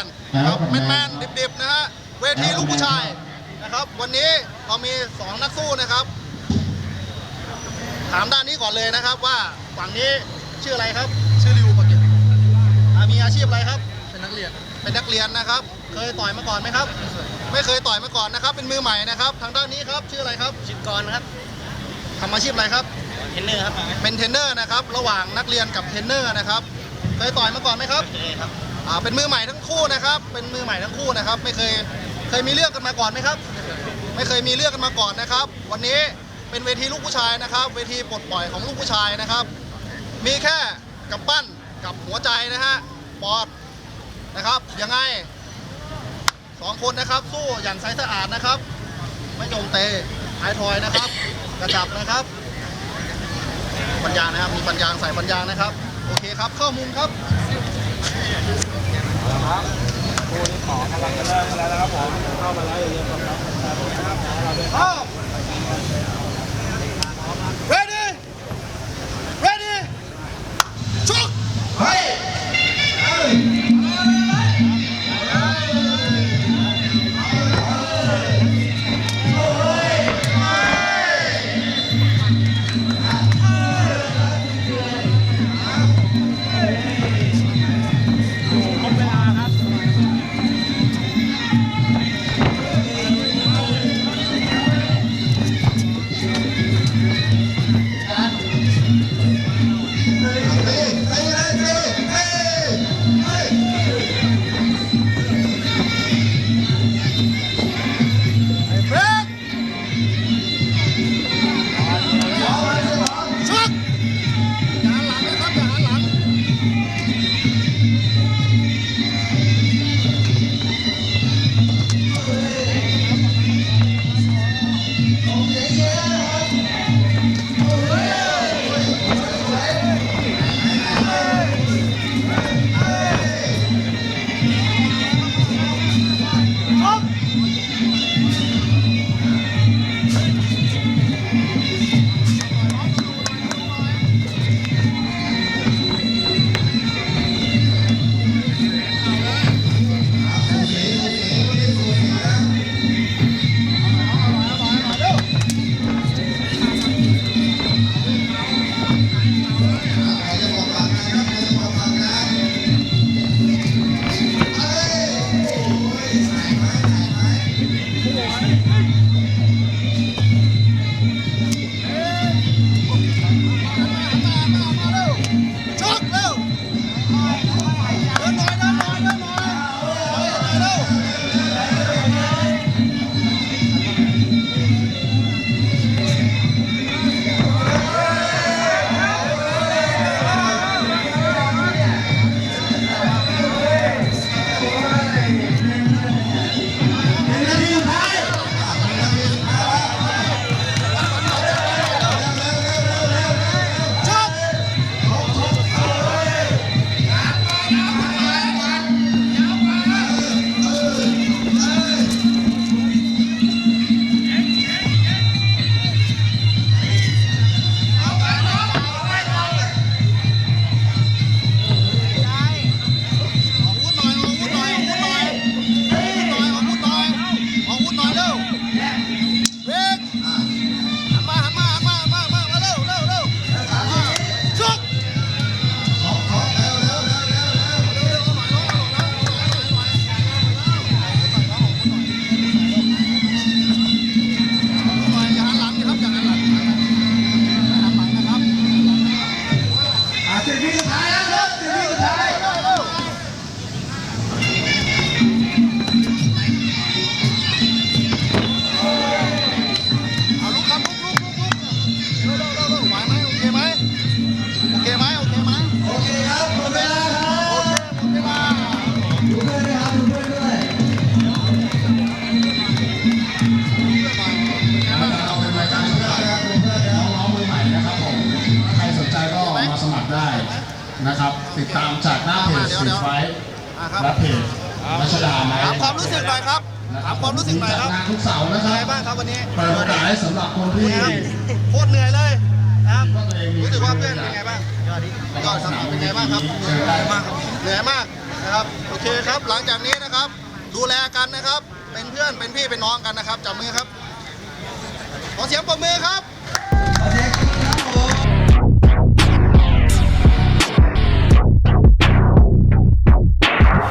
นด์นะครับแมนแมนๆดิบๆนะฮะเวทีลูกผู้ชายนะครับ วันนี้เรามี 2 นักสู้นะครับ ถามด้านนี้ก่อนเลยนะครับว่าฝั่งนี้ชื่ออะไรครับ ชื่อริวปะเกตอ่ามีอาชีพอะไรครับ เป็นนักเรียน เป็นนักเรียนนะครับ เคยต่อยมาก่อนไหมครับ ไม่เคยต่อยมาก่อนนะครับ เป็นมือใหม่นะครับ ทางด้านนี้ครับ ชื่ออะไรครับ ชิดกรครับทำอาชีพอะไรครับ เทรนเนอร์ครับ เป็นเทรนเนอร์นะครับ ระหว่างนักเรียนกับเทรนเนอร์นะครับ เคยต่อยมาก่อนไหมครับเคยครับ อ่าเป็นมือใหม่ทั้งคู่นะครับ เป็นมือใหม่ทั้งคู่นะครับ ไม่เคยเคยมีเรื่องกันมาก่อนไหมครับ ไม่เคยมีเรื่องกันมาก่อนนะครับ วันนี้เป็นเวทีลูกผู้ชายนะครับ เวทีปลดปล่อยของลูกผู้ชายนะครับ มีแค่กำปั้นกับหัวใจนะฮะปอดนะครับยังไงสองคนนะครับ สู้อย่างใสสะอาดนะครับ ไม่โยงเตะท้ายทอยนะครับ กระจับนะครับ ปัญญานะครับมีปัญญาใส่ปัญญานะครับ โอเคครับ เข้ามุมครับ ครับคู่ที่สอกำลังจะเริ่มกันแล้วครับผมเข้ามาแล้วอย่าลืมกดไลค์กดแชร์ด้วยนะครับเราเดิน ติดตามจากหน้าเพจสีไฟท์อะครับและเพจรัชดาไหมถามความรู้สึกหน่อยครับนะคถารัมบความรู้สึกหน่อยครับจัดงานทุกเสาร์นะคเป็นรัไงบบ้างครับวันนี้เปิดโอกาสให้สำหรับคนที่นะครับโคตรเหนื่อยเลยนะครับว่าตัวเองมีรู้สึกว่าเพื่อนเป็นไงบ้างยอดครับเป็นไงบ้างครับเชิญได้มากครับเหนื่อยมากนะนะครับโอเคครับหลังจากนี้นะครับ ดูแลกันนะครับ เป็นเพื่อนเป็นพี่เป็นน้องกันนะครับจับมือครับขอเสียงปรบมือครับ